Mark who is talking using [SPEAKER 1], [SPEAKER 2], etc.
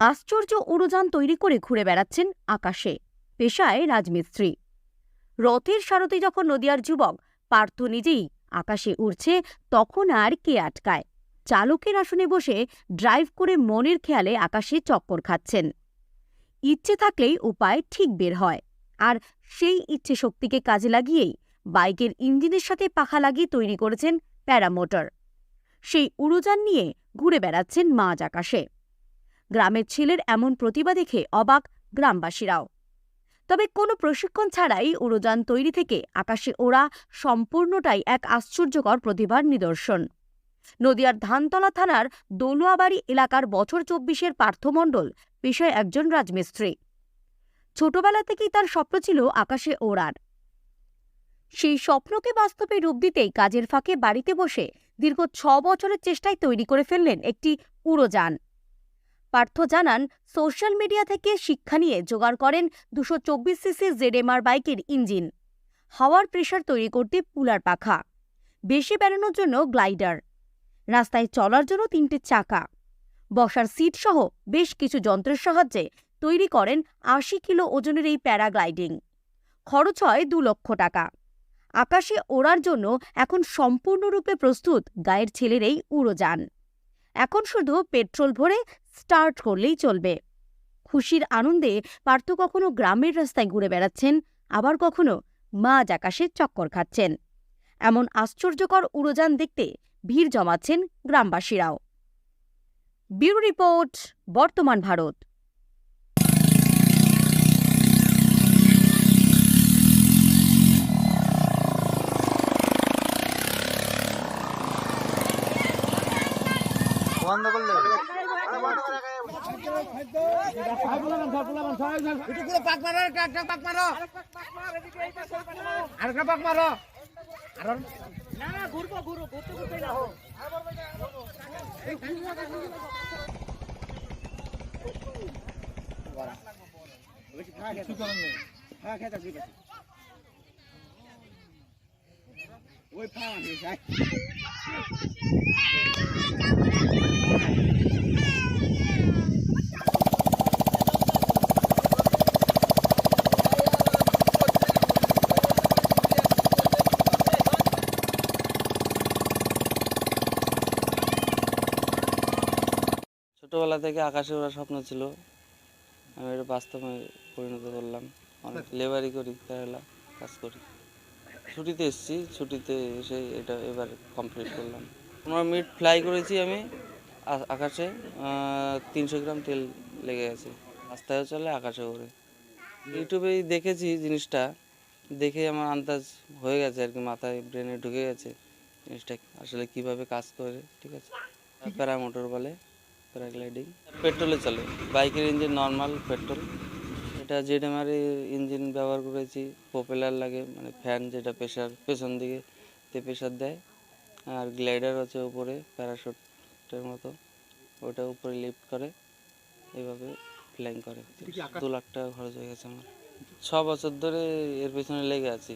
[SPEAKER 1] আশ্চর্য উড়োযান তৈরি করে ঘুরে বেড়াচ্ছেন আকাশে, পেশায় রাজমিস্ত্রি। রথের সারথি যখন নদিয়ার যুবক পার্থ নিজেই আকাশে উড়ছে, তখন আর কে আটকায়? চালকের আসনে বসে ড্রাইভ করে মনের খেয়ালে আকাশে চক্কর খাচ্ছেন। ইচ্ছে থাকলেই উপায় ঠিক বের হয়। আর সেই ইচ্ছে শক্তিকে কাজে লাগিয়েই বাইকের ইঞ্জিনের সাথে পাখা লাগিয়ে তৈরি করেছেন প্যারামোটর। সেই উড়োযান নিয়ে ঘুরে বেড়াচ্ছেন মাঝ আকাশে। গ্রামের ছেলের এমন প্রতিভা দেখে অবাক গ্রামবাসীরাও। তবে কোনো প্রশিক্ষণ ছাড়াই উড়োযান তৈরি থেকে আকাশে ওড়া সম্পূর্ণটাই এক আশ্চর্যকর প্রতিভার নিদর্শন। নদিয়ার ধানতলা থানার দলুয়াবাড়ি এলাকার বছর চব্বিশের পার্থমণ্ডল পেশায় একজন রাজমিস্ত্রি। ছোটবেলা থেকেই তার স্বপ্ন ছিল আকাশে ওড়ার। সেই স্বপ্নকে বাস্তবে রূপ দিতেই কাজের ফাঁকে বাড়িতে বসে দীর্ঘ ছ বছরের চেষ্টায় তৈরি করে ফেললেন একটি উড়োযান পার্থ জানান, সোশ্যাল মিডিয়া থেকে শিক্ষা নিয়ে জোগাড় করেন দুশো চব্বিশ সিসি জেডএমআর বাইকের ইঞ্জিন। হাওয়ার প্রেশার তৈরি করতে পুলার পাখা। বেশি বেড়ানোর জন্য গ্লাইডার। রাস্তায় চলার জন্য তিনটে চাকা। বসার সিট সহ বেশ কিছু যন্ত্রের সাহায্যে তৈরি করেন আশি কিলো ওজনের এই প্যারাগ্লাইডিং। খরচ হয় দু লক্ষ টাকা। আকাশে ওড়ার জন্য এখন সম্পূর্ণরূপে প্রস্তুত গায়ের ছেলের এই উড়োযান এখন শুধু পেট্রোল ভরে স্টার্ট করলেই চলবে। খুশির আনন্দে পার্থ কখনো গ্রামের রাস্তায় ঘুরে বেড়াচ্ছেন, আবার কখনো মাঝ আকাশে চক্কর খাচ্ছেন। এমন আশ্চর্যকর উড়োযান দেখতে ভিড় জমাচ্ছেন গ্রামবাসীরাও। ব্যুরো রিপোর্ট, বর্তমান ভারত।
[SPEAKER 2] বন্ধ করলে?
[SPEAKER 3] একটু পাক মারো একটা পাক মারো। আর একটা পাক মারো। আর ওই ফা আছে যাই।
[SPEAKER 4] ছোটবেলা থেকে আকাশে ওড়ার স্বপ্ন ছিল। আমি এটা বাস্তবে পরিণত করলাম। অনেক লেবারি করি কেরালা কাজ করি। ছুটিতে এসেছি, ছুটিতে এসে এটা এবার কমপ্লিট করলাম। পনেরো মিনিট ফ্লাই করেছি আমি আকাশে তিনশো গ্রাম তেল লেগে গেছে। রাস্তায়ও চলে আকাশে ওড়ে। ইউটিউবেই দেখেছি জিনিসটা, দেখে আমার আন্দাজ হয়ে গেছে আর কি, মাথায় ব্রেনে ঢুকে গেছে। জিনিসটা আসলে কীভাবে কাজ করে, ঠিক আছে? প্যারামোটর বলে, প্যারাগ্লাইডিং। পেট্রোলে চলে, বাইকের ইঞ্জিন নর্মাল পেট্রোল। এটা জেডএমআর ইঞ্জিন ব্যবহার করেছি প্রোপেলার লাগে মানে ফ্যান যেটা প্রেশার পেছন দিকে তে প্রেশার দেয় আর গ্লাইডার আছে উপরে প্যারাশুটের মতো ওটা উপরে লিফট করে এভাবে ফ্লাইং করে। দু লাখ টাকা খরচ হয়ে গেছে আমার। ছ বছর ধরে এর পেছনে লেগে আছি।